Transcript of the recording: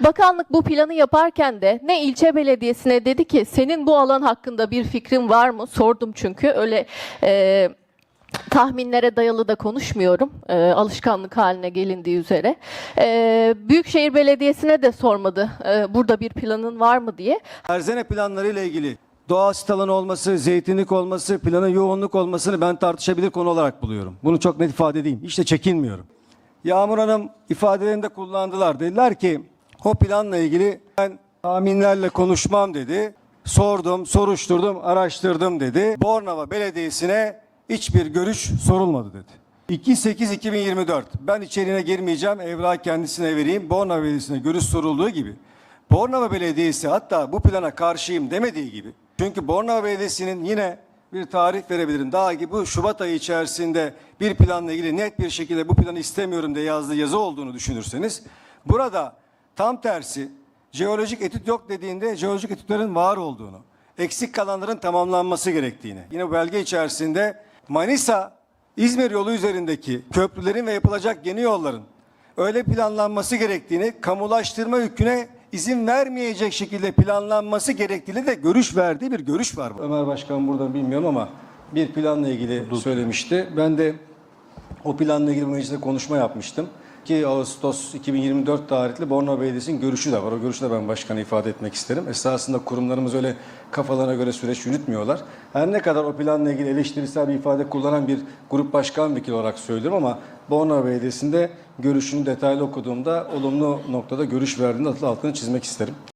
Bakanlık bu planı yaparken de ne ilçe belediyesine dedi ki senin bu alan hakkında bir fikrin var mı? Sordum çünkü öyle e, tahminlere dayalı da konuşmuyorum. E, alışkanlık haline gelindiği üzere. E, Büyükşehir Belediyesi'ne de sormadı e, burada bir planın var mı diye. Erzene planları ile ilgili doğa sit alanı olması, zeytinlik olması, planın yoğunluk olmasını ben tartışabilir konu olarak buluyorum. Bunu çok net ifade edeyim. İşte çekinmiyorum. Yağmur Hanım ifadelerinde kullandılar. Dediler ki o planla ilgili ben tahminlerle konuşmam dedi. Sordum, soruşturdum, araştırdım dedi. Bornova Belediyesi'ne hiçbir görüş sorulmadı dedi. 2.8.2024 ben içeriğine girmeyeceğim. Evrak kendisine vereyim. Bornova Belediyesi'ne görüş sorulduğu gibi. Bornova Belediyesi hatta bu plana karşıyım demediği gibi. Çünkü Bornova Belediyesi'nin yine bir tarih verebilirim. Daha ki bu Şubat ayı içerisinde bir planla ilgili net bir şekilde bu planı istemiyorum diye yazdığı yazı olduğunu düşünürseniz burada tam tersi jeolojik etüt yok dediğinde jeolojik etütlerin var olduğunu, eksik kalanların tamamlanması gerektiğini. Yine bu belge içerisinde Manisa İzmir yolu üzerindeki köprülerin ve yapılacak yeni yolların öyle planlanması gerektiğini, kamulaştırma yüküne izin vermeyecek şekilde planlanması gerektiğini de görüş verdiği bir görüş var. Ömer Başkan burada bilmiyorum ama bir planla ilgili söylemişti. Ben de o planla ilgili mecliste konuşma yapmıştım. Ki Ağustos 2024 tarihli Bornova Belediyesi'nin görüşü de var. O görüşü de ben başkana ifade etmek isterim. Esasında kurumlarımız öyle kafalarına göre süreç yürütmüyorlar. Her ne kadar o planla ilgili eleştirisel bir ifade kullanan bir grup başkan vekili olarak söylüyorum ama Bornova Belediyesi'nde görüşünü detaylı okuduğumda olumlu noktada görüş verdiğinde altını çizmek isterim.